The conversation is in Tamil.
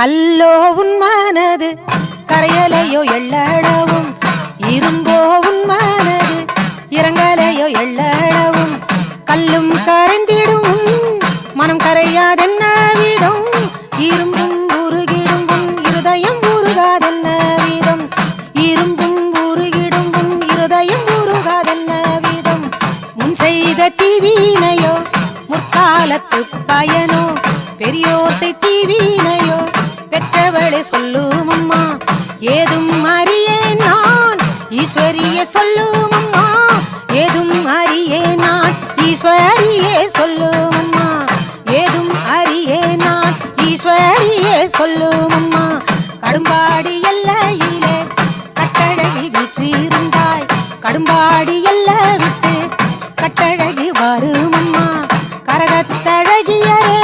கல்லோ உன் மனது கரையலையோ எள்ளளவும் இரும்போ உன் மனது இறங்கலையோ எள்ளளவும் கல்லும் கரைந்திடும் மனம் கரையாதென்ன விதம்? இரும்பும் உருகிடும் இருதயம் உருகாதென்ன விதம்? இரும்பும் உருகிடும் இருதயம் உருகாதென்ன விதம்? முன் செய்த தீவினையோ முற்காலத்து பயனோ பெரியோசை தீவினையோ ஏதும் அறியேன் நான் ஈஸ்வரியே சொல்லும் அம்மா ஏதும் அறியேன் நான் ஈஸ்வரியே சொல்லும் அம்மா ஏதும் அறியேன் நான் ஈஸ்வரியே சொல்லும் அம்மா கடும்பாடி எல்லையிலே கட்டழகில் வீற்றிருந்தாய். கடும்பாடி எல்லை விட்டு கட்டழகி வரும் கரகத்தழகியரே